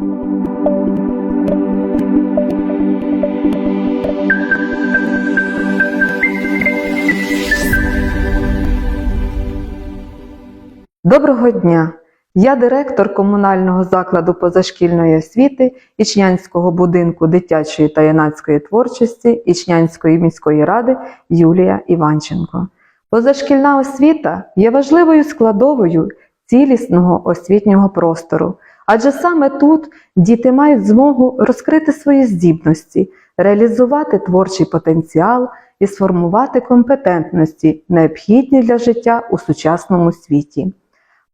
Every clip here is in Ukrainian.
Доброго дня! Я директор комунального закладу позашкільної освіти Ічнянського будинку дитячої та юнацької творчості Ічнянської міської ради Юлія Іванченко. Позашкільна освіта є важливою складовою цілісного освітнього простору, адже саме тут діти мають змогу розкрити свої здібності, реалізувати творчий потенціал і сформувати компетентності, необхідні для життя у сучасному світі.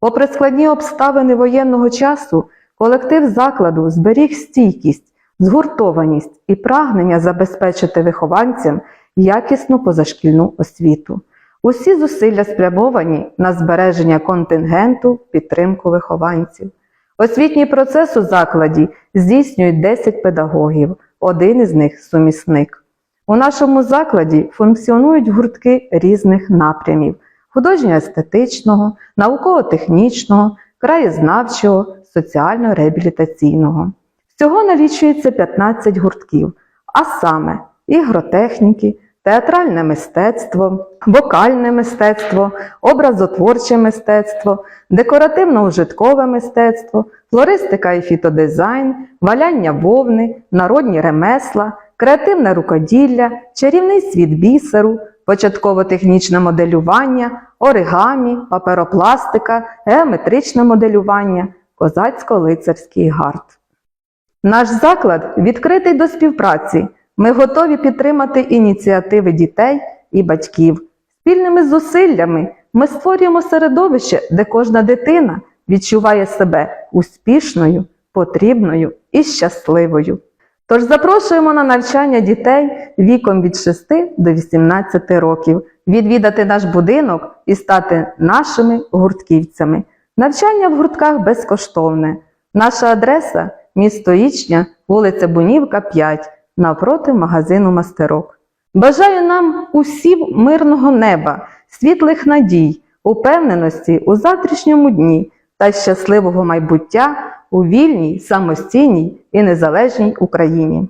Попри складні обставини воєнного часу, колектив закладу зберіг стійкість, згуртованість і прагнення забезпечити вихованцям якісну позашкільну освіту. Усі зусилля спрямовані на збереження контингенту, підтримку вихованців. Освітній процес у закладі здійснюють 10 педагогів, один із них сумісник. У нашому закладі функціонують гуртки різних напрямів художньо-естетичного, науково-технічного, краєзнавчого, соціально-реабілітаційного. Всього налічується 15 гуртків, а саме ігротехніки, театральне мистецтво, вокальне мистецтво, образотворче мистецтво, декоративно-ужиткове мистецтво, флористика і фітодизайн, валяння вовни, народні ремесла, креативне рукоділля, чарівний світ бісеру, початково-технічне моделювання, оригамі, паперопластика, геометричне моделювання, козацько-лицарський гард. Наш заклад відкритий до співпраці. Ми готові підтримати ініціативи дітей і батьків. Спільними зусиллями ми створюємо середовище, де кожна дитина відчуває себе успішною, потрібною і щасливою. Тож запрошуємо на навчання дітей віком від 6 до 18 років, відвідати наш будинок і стати нашими гуртківцями. Навчання в гуртках безкоштовне. Наша адреса місто Ічня, вулиця Бунівка, 5, навпроти магазину Мастерок. Бажаю нам усім мирного неба, світлих надій, упевненості у завтрашньому дні та щасливого майбуття у вільній, самостійній і незалежній Україні.